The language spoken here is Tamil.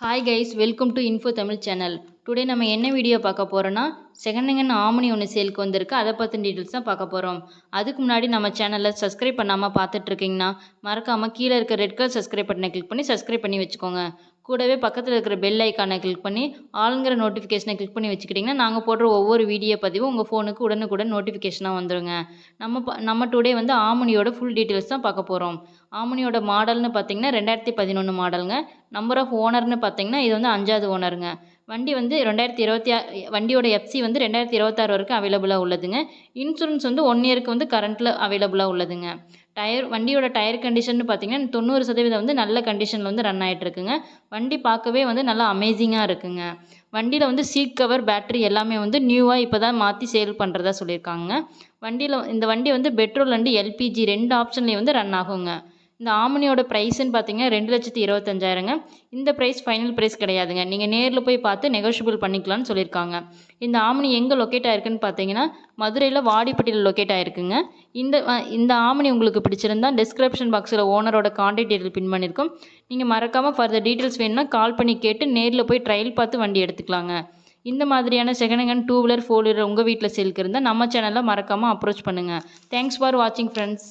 Hi guys welcome to info Tamil channel today நம்ம என்ன வீடியோ பார்க்க போகிறோன்னா செகண்ட் ஹேண்ட் ஆமணி ஒன்று சேலுக்கு வந்திருக்கு. அதை பற்றின டீட்டெயில்ஸ் தான் பார்க்க போகிறோம் அதுக்கு முன்னாடி நம்ம சேனலில் சப்ஸ்கிரைப் பண்ணாமல் பார்த்துட்டு இருக்கீங்கன்னா மறக்காமல் கீழே இருக்க ரெட் கலர் சப்ஸ்கிரைப் பட்டனை கிளிக் பண்ணி சப்ஸ்கிரைப் பண்ணி வச்சுக்கோங்க. கூடவே பக்கத்தில் இருக்கிற பெல் ஐக்கானை கிளிக் பண்ணி ஆளுங்கிற நோட்டிஃபிகேஷனை கிளிக் பண்ணி வச்சுக்கிட்டிங்கன்னா நாங்கள் போடுற ஒவ்வொரு வீடியோ பதிவும் உங்கள் ஃபோனுக்கு உடனுக்குடன் நோட்டிஃபிகேஷனாக வந்துடுங்க நம்ம ப- நம்ம டுடே வந்து ஆமனியோட ஃபுல் டீட்டெயில்ஸ் தான் பார்க்க போகிறோம் ஆமனியோட மாடல்னு பார்த்தீங்கன்னா ரெண்டாயிரத்தி பதினொன்று மாடலுங்க நம்பர் ஆஃப் ஓனர்னு பார்த்தீங்கன்னா இது வந்து அஞ்சாவது ஓனருங்க வண்டி வந்து ரெண்டாயிரத்தி இருபத்தி ஆ வண்டியோட எஃப்சி வந்து ரெண்டாயிரத்தி இருபத்தாறு வரைக்கும் அவைலபிளாக உள்ளதுங்க. இன்சூரன்ஸ் வந்து ஒன் இயருக்கு வந்து கரண்ட்டில் அவைலபிளாக உள்ளதுங்க. டயர் வண்டியோட டயர் கண்டிஷன் பார்த்தீங்கன்னா தொண்ணூறு சதவீதம் வந்து நல்ல கண்டிஷனில் வந்து ரன் ஆகிட்ருக்குங்க வண்டி பார்க்கவே வந்து நல்லா அமேசிங்காக இருக்குங்க. வண்டியில் வந்து சீட் கவர் பேட்ரி எல்லாமே வந்து நியூவாக இப்போ தான் மாற்றி சேல் பண்ணுறதா சொல்லியிருக்காங்க. வண்டியில் இந்த வண்டி வந்து பெட்ரோல் அண்டு எல்பிஜி ரெண்டு ஆப்ஷன்லேயும் வந்து ரன் ஆகுங்க. இந்த ஆமனியோட ப்ரைஸ்ன்னு பார்த்தீங்கன்னா ரெண்டு லட்சத்தி இருபத்தஞ்சாயிரங்க. இந்த ப்ரைஸ் ஃபைனல் ப்ரைஸ் கிடையாதுங்க. நீங்கள் நேரில் போய் பார்த்து நெகோஷியபிள் பண்ணிக்கலாம்னு சொல்லியிருக்காங்க. இந்த ஆமனி எங்கே லொக்கேட் ஆயிருக்குன்னு பார்த்தீங்கன்னா மதுரையில் வாடிப்பட்டியில் லொக்கேட் ஆயிருக்குங்க. இந்த இந்த ஆமனி உங்களுக்கு பிடிச்சிருந்தா டிஸ்கிரிப்ஷன் பாக்ஸில் ஓனரோட காண்டாக்ட் டீட்டெயில் பின் பண்ணியிருக்கோம் நீங்கள் மறக்காமல் ஃபர்தர் டீட்டெயில்ஸ் வேணும்னா கால் பண்ணி கேட்டு நேரில் போய் ட்ரையல் பார்த்து வண்டி எடுத்துக்கலாங்க. இந்த மாதிரியான second hand two wheeler four wheeler உங்கள் வீட்டில் சேல்க்கு இருந்தால் நம்ம சேனலை மறக்காமல் அப்ரோச் பண்ணுங்கள் தேங்க்ஸ் ஃபார் வாட்சிங் ஃப்ரெண்ட்ஸ்